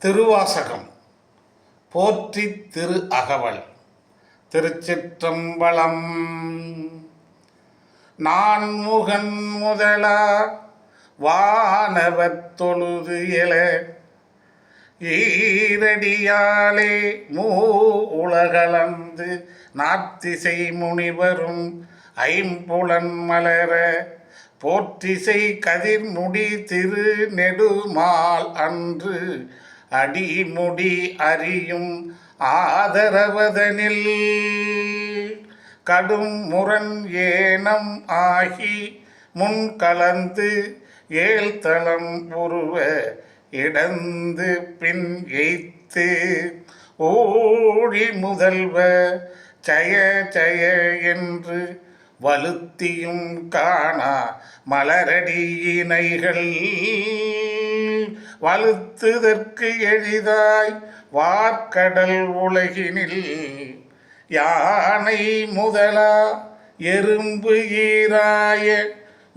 திருவாசகம். போற்றி திரு அகவல். திருச்சிற்றம்பலம். நான் முகன் முதலா வானவர் தொழுது எழ. ஈரடியாலே மூ உலகளந்து நாத்திசை முனிவரும் ஐம்புலன் மலர. போற்றிசை கதிர்முடி திரு நெடுமால் அன்று அடிமுடி அறியும் ஆதரவதனில். கடும் முரண் ஏனம் ஆகி முன் கலந்து ஏழ்தளம் உருவ இடந்து பின் எய்த்து. ஓழி முதல்வ ஜய ஜய என்று வலுத்தியும் காணா மலரடியினைகள் வலுத்துதற்கு எளிதாய் வார்க்கடல் உலகினில் யானை முதலா எறும்பு ஈராய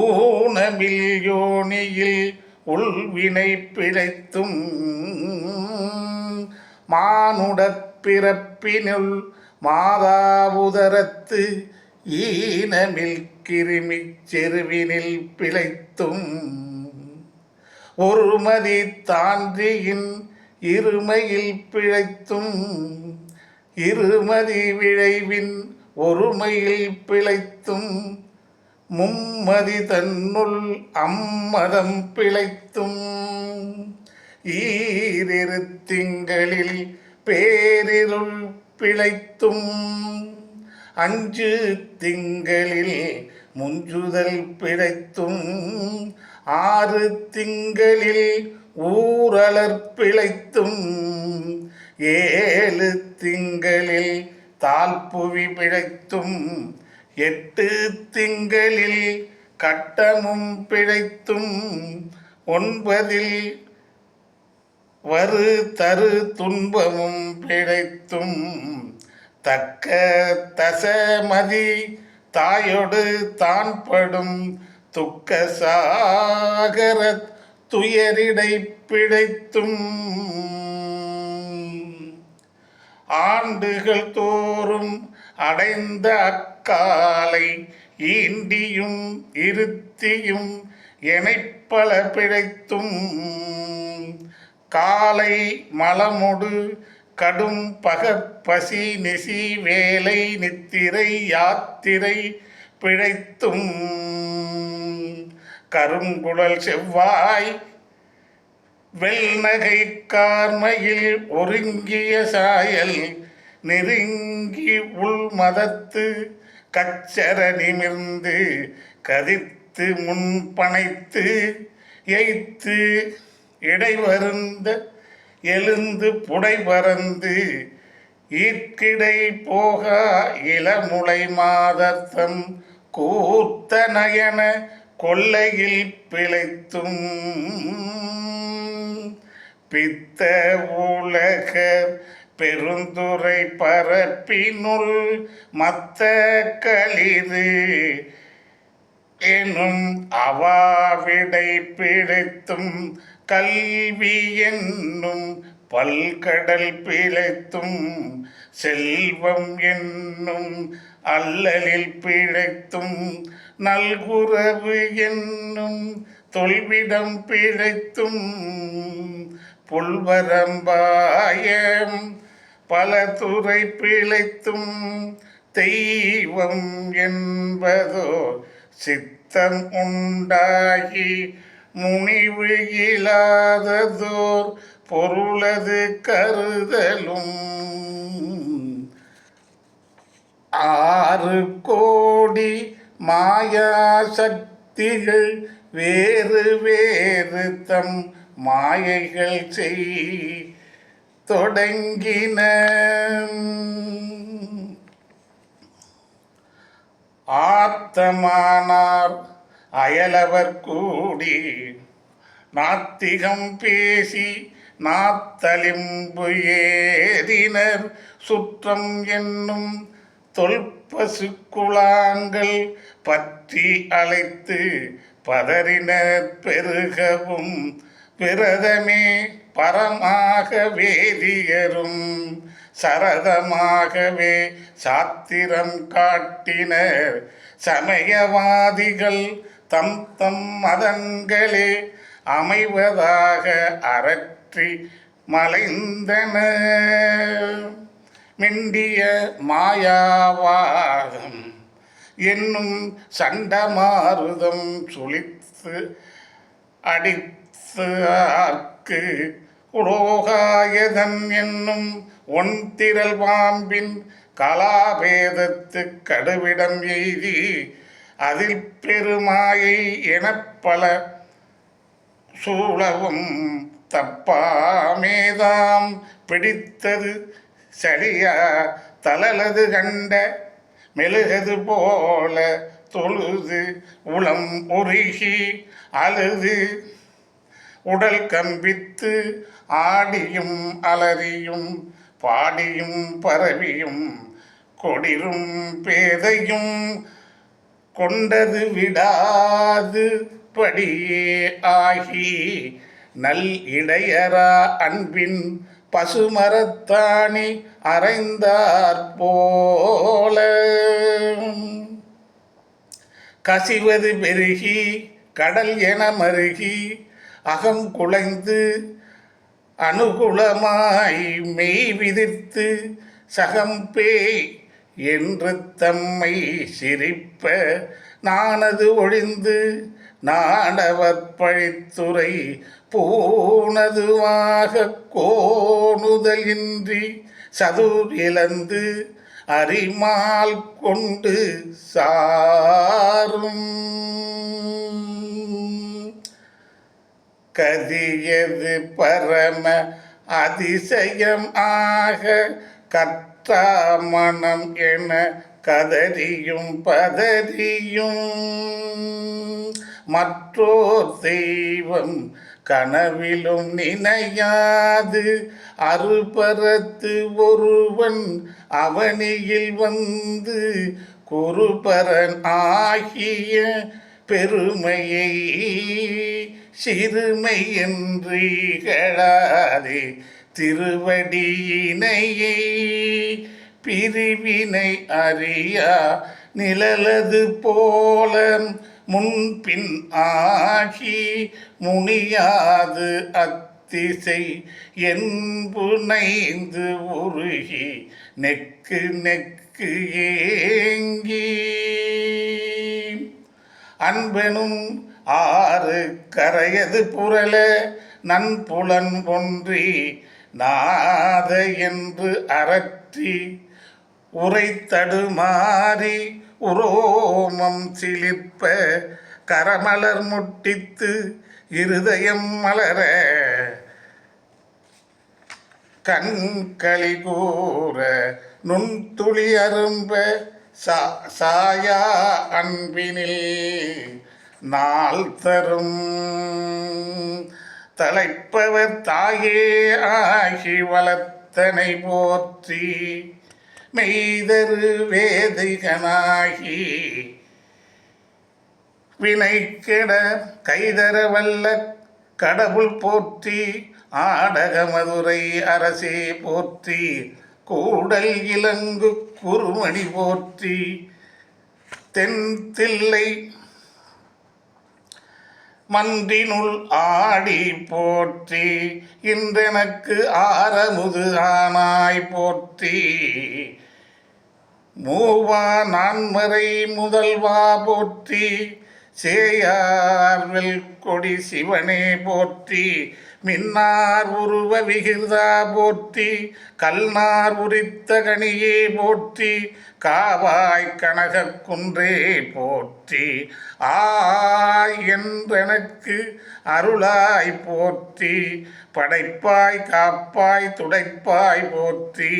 ஊனமில் யோனியில் உள்வினை பிழைத்தும் மானுடப் பிறப்பினுள் மாதாவுதரத்து ஈனமில் கிருமிச் செருவினில் பிழைத்தும் ஒருமதி தான்றியின் இருமையில் பிழைத்தும் இருமதி விழைவின் ஒருமையில் பிழைத்தும் மும்மதி தன்னுள் அம்மதம் பிழைத்தும். ஈரிரு திங்களில் பேரிருள் பிழைத்தும் அஞ்சு திங்களில் முஞ்சுதல் பிழைத்தும். ஆறு திங்களில் ஊரலர் பிழைத்தும் ஏழு திங்களில் தாழ்ப்புவி பிழைத்தும் எட்டு திங்களில் கட்டமும் பிழைத்தும் ஒன்பதில் வரு தரு துன்பமும் பிழைத்தும். தக்க தசமதி தாயொடு தான் படும் துக்க சாகர துயரிடை பிழைத்தும். ஆண்டுகள் தோறும் அடைந்த அக்காலை ஈண்டியும் இருத்தியும் எனைப்பல பிழைத்தும். காலை மலமொடு கடும் பகப்பசி நெசி வேலை நித்திரை யாத்திரை பிழைத்தும். கருங்குழல் செவ்வாய் வெள்நகை கார்மையில் ஒருங்கிய சாயல் நெருங்கி உள் மதத்து கச்சர நிமிர்ந்து கதித்து முன்பனைத்து எய்த்து இடைவருந்த எழுந்து புடை பறந்து ஈர்க்கிடை போகா இளமுளை மாதத்தம் கூத்த நயன கொள்ளையில் பிழைத்தும் பித்த உலக பெருந்துரை பரப்பினுள் மத்த களிறு எனும் அவாவிடை பிழைத்தும் கல்வி என்னும் பல்கடல் பிழைத்தும் செல்வம் என்னும் அல்லலில் பிழைத்தும் நல்குறவு என்னும் தொல்விடம் பிழைத்தும் புல்வரம்பாயம் பல துறை பிழைத்தும் தெய்வம் என்பதோ சித்தம் உண்டாகி முனிவு இல்லாததோர் பொருளது கருதலும். ஆறு கோடி மாயா சக்திகள் வேறு வேறு தம் மாயைகள் செய் தொடங்கின. ஆத்தமானார் அயலவர் கூடி நாத்திகம் பேசி நாத்தலிம்பு ஏறினர். சுற்றம் என்னும் தொல் பசுக்குழாங்கள் பற்றி அழைத்து பதறினர் பெருகவும் விரதமே பரமாக வேதியரும் சரதமாகவே சாத்திரம் காட்டினர். சமயவாதிகள் தம் தம் மதங்களே அமைவதாக அரற்றி மலைந்தனர். மிண்டிய மாயாவாதம் என்னும் சண்டமாருதம் சுழித்து அடித்து ஆர்க்கு உலோகாயதன் என்னும் ஒன்திரல் பாம்பின் கலாபேதத்து கடுவிடம் எய்தி அதில் பெருமாயை எனப்பல சூழவும் தப்பாமேதாம் பிடித்தது சரியா தளலது கண்ட மெழுகது போல தொழுது உளம் உருகி அழுது உடல் கம்பித்து ஆடியும் அலறியும் பாடியும் பரவியும் கொடிரும் பேதையும் கொண்டது விடாது படியே ஆகி நல் இடையரா அன்பின் பசுமரத்தாணி அரைந்தாற்போல கசிவது பெருகி கடல் என மருகி அகம் குலைந்து அனுகுலமாய் மெய் விதிர்த்து சகம்பேய் என்று தம்மை சிரிப்ப நானது ஒழிந்து நாடவர் பழித்துறை பூனதுவாக கோணுதல் இன்றி சதுர் இழந்து அரிமால் கொண்டு சாரும். கதியது பரம அதிசயம் ஆக கற்றா மனம் என கதறியும் பதறியும். மற்றோர் தெய்வம் கனவிலும் நினையாது. அருபரத்து ஒருவன் அவனியில் வந்து குருபரன் ஆகிய பெருமையை சிறுமை என்றீகளாதே திருவடியினையை பிரிவினை அறியா நிழலது போல முன்பின் ஆகி முனியாது அத்திசை என்புனைந்து உருகி நெக்கு நெக்கு ஏங்கி. அன்பெனும் ஆறு கரையது புரள நன்புலன் ஒன்றி நாத என்று அரற்றி உரைத்தடுமாறி உரோமம் சிலிர்ப்ப கரமலர் முட்டித்து இருதயம் மலர. கண்களி கூற நுண்துளி அரும்ப சா சாயா அன்பினில் நாள் தரும். தலைப்பவர் தாயே ஆகி வளர்த்தனை போற்றி மெய்தரு வேதிகனாகி வினைக்கெட கைதர வல்ல கடவுள் போற்றி ஆடக மதுரை அரசே போற்றி கூடல் இலங்கு குறுமணி போற்றி தென் தில்லை மன்றினுள் ஆடி போற்றி இன்றெனக்கு ஆரமுது ஆனாய் போற்றி மூவா நான்மறை முதல்வா போற்றி சேயார்வெல் கொடி சிவனே போற்றி மின்னார் உருவ விகிர்தா போற்றி கல்நார் உரித்த கனியே போற்றி காவாய் கனக குன்றே போற்றி. ஆய் என்றெனக்கு அருளாய் போற்றி படைப்பாய் காப்பாய் துடைப்பாய் போற்றி.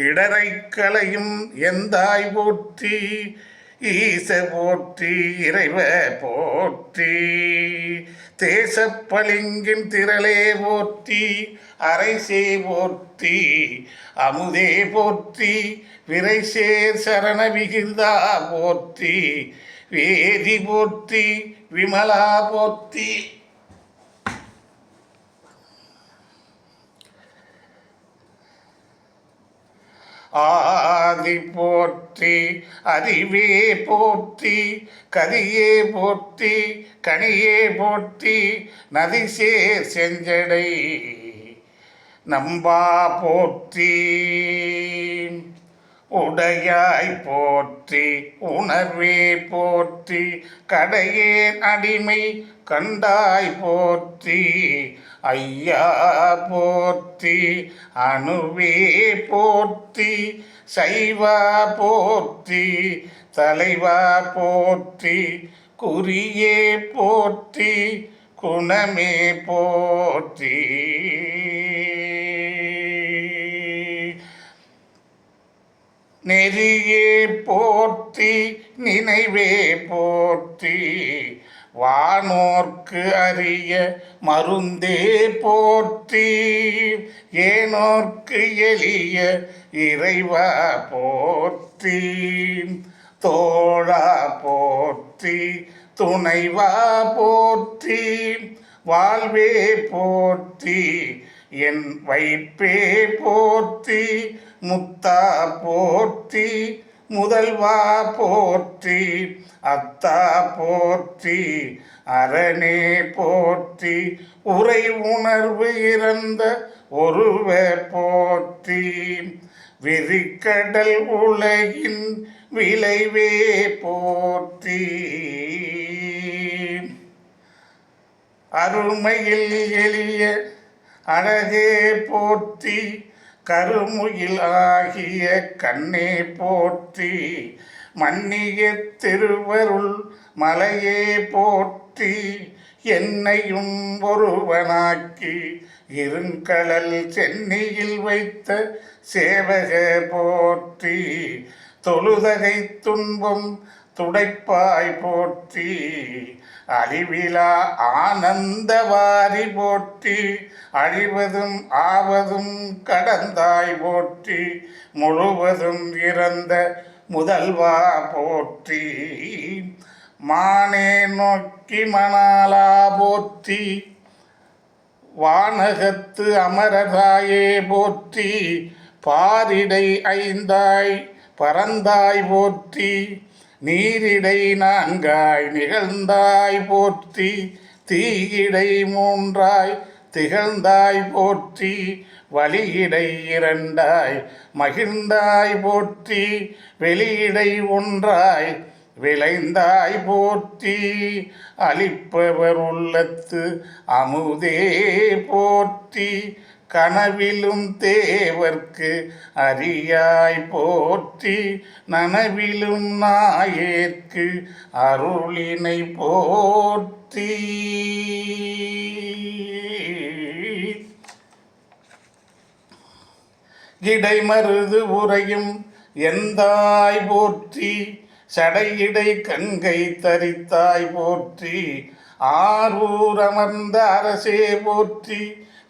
இடரை களையும் எந்தாய் போற்றி? ஈச போற்றி இறைவ போற்றி. தேசப்பளிங்கின் திரளே போற்றி அரைசே போற்றி. அமுதே போற்றி விரைசேர் சரண விகிதா போற்றி. வேதி போற்றி விமலா போற்றி. ஆதி போற்றி அறிவே போற்றி கதியே போற்றி கனியே போற்றி நதிசே செஞ்சடை நம்பா போற்றி. உடையாய் போற்றி உணர்வே போற்றி கடையே அடிமை கண்டாய் போற்றி ஐயா போற்றி அணுவே போற்றி சைவா போற்றி தலைவா போற்றி குறியே போற்றி குணமே போற்றி. நெறியே போற்றி நினைவே போற்றி. வானோர்க்கு அறிய மருந்தே போற்றி. ஏனோர்க்கு எளிய இறைவா போற்றி. தோழா போற்றி துணைவா போற்றி. வாழ்வே போற்றி. என் வைப்பே போற்றி முத்தா போற்றி முதல்வா போற்றி அத்தா போற்றி அரணே போற்றி உரை உணர்வு இறந்த ஒருவ போற்றி. விரிக்கடல் உலகின் விளைவே போற்றி. அருமையில் எளிய அழகே போற்றி கருமுகில் ஆகிய கண்ணே போற்றி மன்னிய திருவருள் மலையே போற்றி என்னையும் ஒருவனாக்கி இருங்கடல் சென்னையில் வைத்த சேவக போற்றி தொழுதகை துன்பம் துடைப்பாய் போற்றி அழிவிலா ஆனந்தவாரி போற்றி அழிவதும் ஆவதும் கடந்தாய் போற்றி முழுவதும் இறந்த முதல்வா போற்றி. மானே நோக்கி மணாலா போற்றி வானகத்து அமரராயே போற்றி பாரிடை ஐந்தாய் பறந்தாய் போற்றி. நீரிடை நான்காய் நிகழ்ந்தாய் போற்றி தீயிடை மூன்றாய் திகழ்ந்தாய் போற்றி வழியிடை இரண்டாய் மகிழ்ந்தாய் போற்றி வெளியிடை ஒன்றாய் விளைந்தாய் போற்றி. அளிப்பவர் உள்ளத்து அமுதே போற்றி கனவிலும் தேவர்க்கு அரியாய் போற்றி நனவிலும் நாயேற்கு அருளினை போற்றி. இடைமருது உரையும் எந்தாய் போற்றி சடையிடை கங்கை தரித்தாய் போற்றி ஆரூர் அமர்ந்த அரசே போற்றி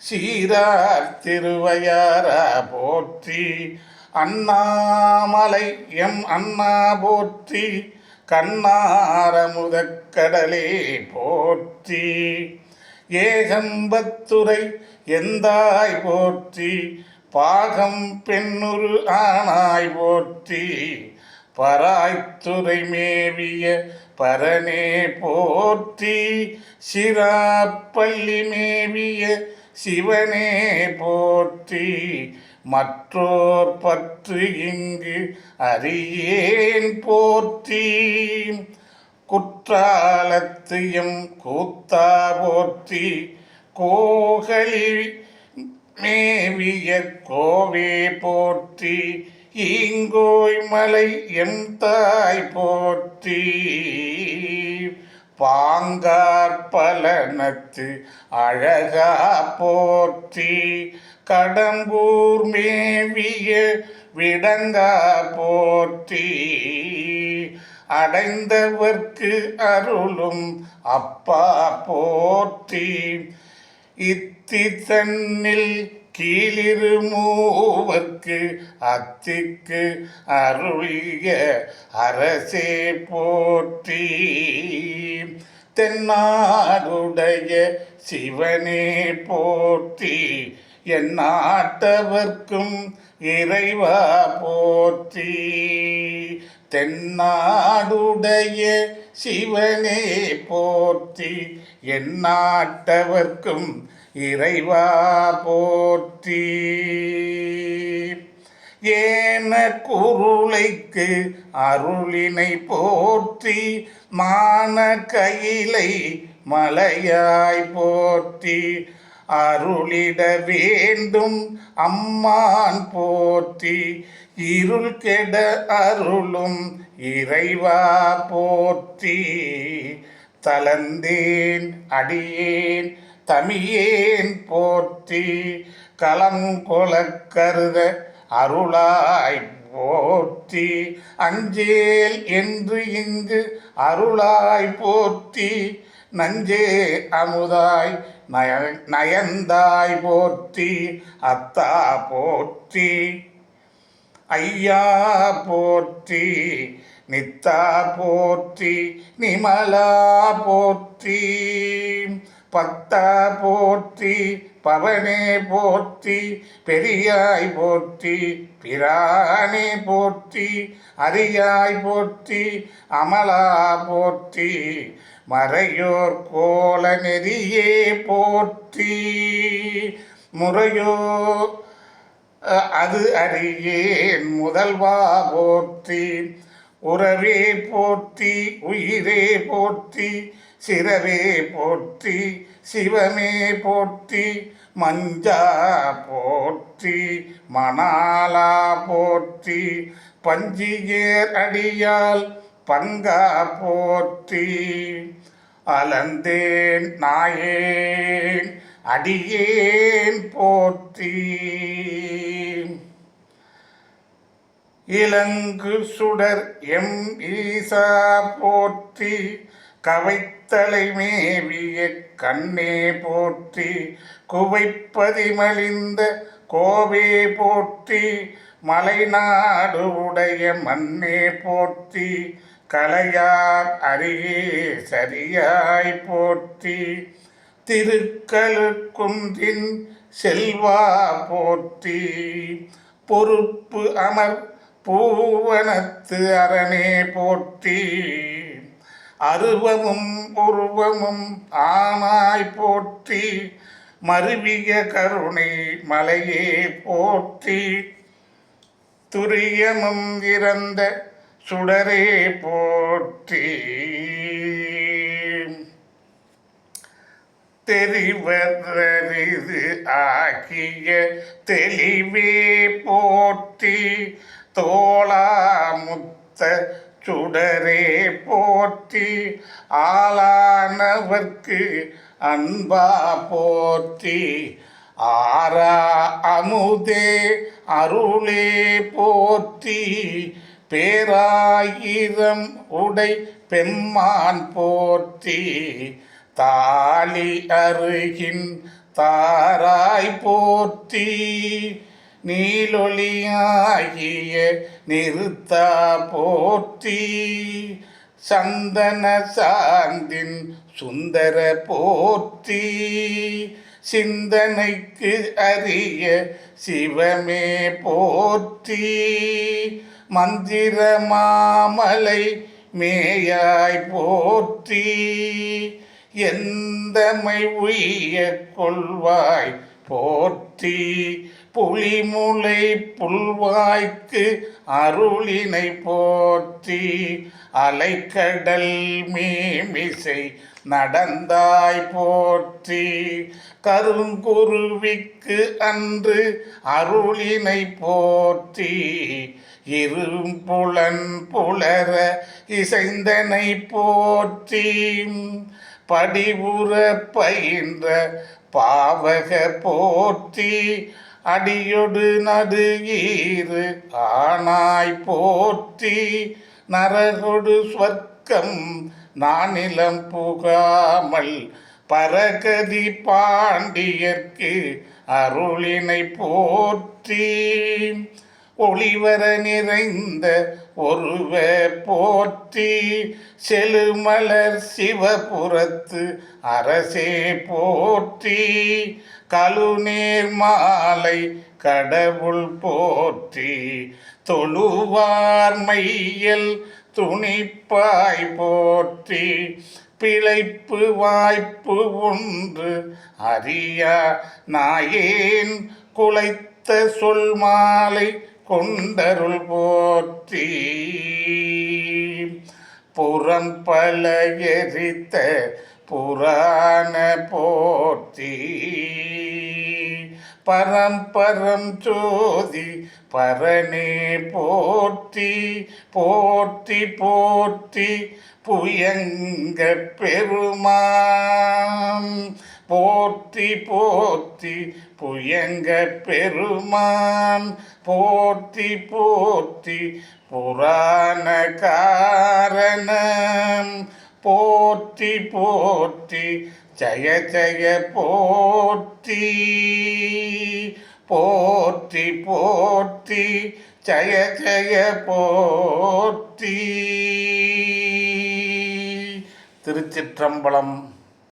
சீரார் திருவையாரா போற்றி. அண்ணாமலை எம் அண்ணா போற்றி. கண்ணாரமுதக்கடலே போற்றி. ஏகம்பத்துரை எந்தாய் போற்றி. பாகம் பெண்ணுரு ஆனாய் போற்றி. பராய்த்துறை மேவிய பரனே போற்றி. சிராப்பள்ளி மேவிய சிவனே போற்றி மற்றோர் பற்று இங்கு அறியேன் போற்றி. குற்றாலத்து எம் கூத்தா போற்றி கோகலி மேவிய கோவே போற்றி. ஈங்கோய் மலை எம் தாய் போற்றி. பாங்கார் பலனத்து அழகா போற்றி. கடம்பூர் மேவிய விடங்கா போற்றி. அடைந்தவர்க்கு அருளும் அப்பா போற்றி. இத்தி தன்னில் கீழிரு மூவர்க்கு அத்திக்கு அருளிய அரசே போற்றி. தென்னாடுடைய சிவனே போற்றி. என் நாட்டவர்க்கும் இறைவா போற்றி. தென்னாடுடைய சிவனே போற்றி எந்நாட்டவர்க்கும் இறைவா போற்றி. ஏன குருளைக்கு அருளினை போற்றி மான கையிலை மலையாய் போற்றி. அருளிட வேண்டும் அம்மான் போற்றி இருள் கெட அருளும் இறைவா போற்றி. தலந்தேன் அடியேன் தமியேன் போற்றி. கலங்கொல கருத அருளாய் போற்றி. அஞ்சேல் என்று இங்கு அருளாய் போற்றி. நஞ்சே அமுதாய் நய நயந்தாய் போற்றி. அத்தா போற்றி. ஐயா போற்றி நித்தா போற்றி நிமலா போற்றி பத்தா போற்றி பவனே போற்றி பெரியாய் போற்றி பிரானே போற்றி அரியாய் போற்றி அமலா போற்றி மறையோர் கோல நெறியே போற்றி முறையோ அது அறியேன் முதல்வா போற்றி உறவே போற்றி உயிரே போற்றி சிறவே போற்றி சிவமே போற்றி மஞ்சா போற்றி மணாலா போற்றி பஞ்சிகேர் அடியால் பங்கா போற்றி அலந்தேன் நாயேன் அடியேன் போற்றி. இலங்கு சுடர் எம் ஈசா போற்றி. கவைத்தலை மேவிய கண்ணே போற்றி. குவைப்பதிமலிந்த கோவே போற்றி. மலைநாடு உடைய மண்ணே போற்றி. கலையார் அருகே சரியாய் போற்றி. திருக்கழுக்குன்றின் செல்வா போற்றி. பொறுப்பு அமர் பூவனத்து அரணே போற்றி. அருவமும் உருவமும் ஆனாய் போற்றி. மருவிய கருணை மலையே போற்றி. துரியமும் இறந்த சுடரே போற்றி. தெரிவதறிது ஆகிய தெளிவே போற்றி தோளாமுத்த சுடரே போற்றி ஆளானவர்க்கு அன்பா போற்றி. ஆரா அமுதே அருளே போற்றி. பேராயிரம் உடை பெம்மான் போற்றி. தாலி அருகின் தாராய் போற்றி நீலொளியாகிய நிறுத்தா போற்றி. சந்தன சாந்தின் சுந்தர போற்றி சிந்தனைக்கு அரிய சிவமே போற்றி. மந்திர மாமலை மேயாய் போற்றி எந்தமை உய்ய கொள்வாய்? போற்றி புலிமுலை புல்வாய்க்கு அருளினை போற்றி. அலைக்கடல் மீமிசை நடந்தாய் போற்றி. கருங்குருவிக்கு அன்று அருளினை போற்றி. இரும்புலன் புலர இசைந்தனை போற்றி. படிவுற பயின்ற பாவக போற்றி அடியொடு நடுகீறு ஆனாய் போற்றி நரகொடு ஸ்வர்க்கம் நானிலம் புகாமல் பரகதி பாண்டியர்க்கு அருளினை போற்றி. ஒளிவர நிறைந்த ஒருவ போற்றி செழுமலர் சிவபுரத்து அரசே போற்றி கழுநீர் மாலை கடவுள் போற்றி தொழுவார் மையல் துணிப்பாய் போற்றி பிழைப்பு வாய்ப்பு ஒன்று அறியா நாயேன் குலைத்த சொல் மாலை கொண்டருள் போற்றி. புறம் பல எரித்த புராண போற்றி. பரம்பரம் ஜோதி பரனே போற்றி. போற்றி போற்றி புயங்க பெருமான் போற்றி போற்றி புயங்க பெருமான். போற்றி போற்றி புராண காரணம் போற்றி போற்றி ஜய ஜய போற்றி. போற்றி போற்றி ஜய ஜய போற்றி. திருச்சிற்றம்பலம்